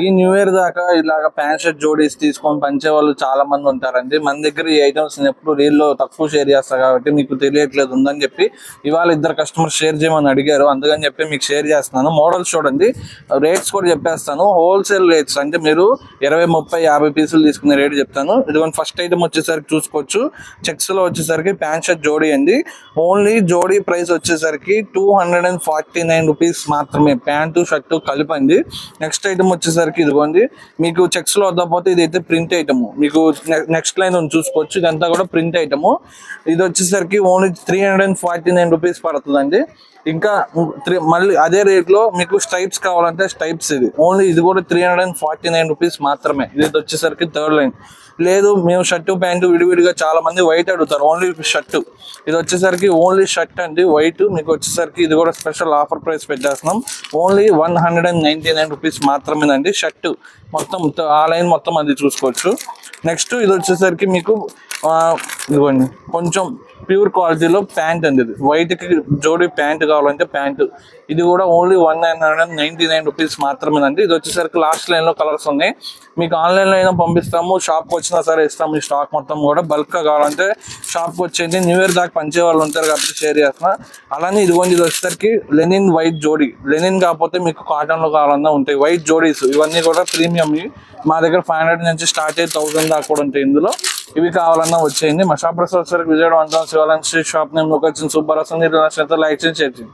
ఈ new year దాకా ఇలాగ ప్యాంట్ షర్ట్ జోడీస్ తీసుకొని పంచే వాళ్ళు చాలా మంది ఉంటారండి. మన దగ్గర ఈ ఐటమ్స్ ఎప్పుడు రీల్లో తక్కువ షేర్ చేస్తా కాబట్టి మీకు తెలియట్లేదు ఉందని చెప్పి ఇవాళ ఇద్దరు కస్టమర్ షేర్ చేయమని అడిగారు. అందుకని చెప్పి మీకు షేర్ చేస్తున్నాను. మోడల్స్ చూడండి. రేట్స్ కూడా చెప్పేస్తాను. హోల్సేల్ రేట్స్ అంటే మీరు ఇరవై ముప్పై యాభై పీసులు తీసుకునే రేట్ చెప్తాను. ఇదిగోండి ఫస్ట్ ఐటమ్ వచ్చేసరికి చూసుకోవచ్చు. చెక్స్లో వచ్చేసరికి ప్యాంట్ షర్ట్ జోడీ అండి. ఓన్లీ జోడీ ప్రైస్ వచ్చేసరికి two hundred and forty nine rupees మాత్రమే. ప్యాంటు షర్టు కలిపండి. నెక్స్ట్ ఐటమ్ వచ్చేసరికి ఇదిగోండి మీకు చెక్స్లో వద్దపోతే ఇదైతే ప్రింట్ ఐటమ్ మీకు నెక్స్ట్ లైన్ చూసుకోవచ్చు ఇదంతా కూడా ప్రింట్ ఐటమ్ ఇది వచ్చేసరికి only three hundred and forty nine rupees పడుతుందండి. ఇంకా త్రీ మళ్ళీ అదే రేట్లో మీకు స్టైప్స్ కావాలంటే స్టైప్స్ ఇది. ఓన్లీ ఇది కూడా three hundred and forty nine rupees మాత్రమే. ఇది వచ్చేసరికి థర్డ్ లైన్ లేదు మేము షర్టు ప్యాంటు విడివిడిగా చాలా మంది వైట్ అడుగుతారు. ఓన్లీ షర్టు ఇది వచ్చేసరికి ఓన్లీ షర్ట్ అండి. వైట్ మీకు వచ్చేసరికి ఇది కూడా special offer price పెట్టేస్తున్నాం. Only one hundred and ninety nine rupees మాత్రమేనండి షర్టు మొత్తం ఆ లైన్ మొత్తం అది చూసుకోవచ్చు. నెక్స్ట్ ఇది వచ్చేసరికి మీకు ఇదిగోండి. కొంచెం ప్యూర్ క్వాలిటీలో ప్యాంట్ అండి ఇది. వైట్కి జోడీ ప్యాంట్ కావాలంటే ప్యాంట్. ఇది కూడా only one nine hundred ninety nine rupees మాత్రమేనండి. ఇది వచ్చేసరికి లాస్ట్ లైన్లో కలర్స్ ఉన్నాయి. మీకు ఆన్లైన్లో అయినా పంపిస్తాము షాప్కి వచ్చినా సరే ఇస్తాము. ఈ స్టాక్ మొత్తం కూడా బల్క్గా కావాలంటే షాప్కి వచ్చేది న్యూ ఇయర్ దాకా పంచే వాళ్ళు ఉంటారు కాబట్టి షేర్ చేస్తున్నా. అలానే ఇదిగోండి ఇది వచ్చేసరికి లెనిన్ వైట్ జోడీ. లెనిన్ కాకపోతే మీకు కాటన్లో కావాలన్నా ఉంటాయి. వైట్ జోడీస్ ఇవన్నీ కూడా ప్రీమియం మా దగ్గర ఫైవ్ హండ్రెడ్ నుంచి స్టార్ట్ అయ్యి థౌసండ్ దాకా కూడా ఉంటాయి ఇందులో. ఇవి కావాలన్నా వచ్చేయండి. మా షాప్ ప్రసాద్ సార్ విజయవాడ వంట Sivalayam street shop name location super వస్తుంది లైక్ చేసి చేర్చింది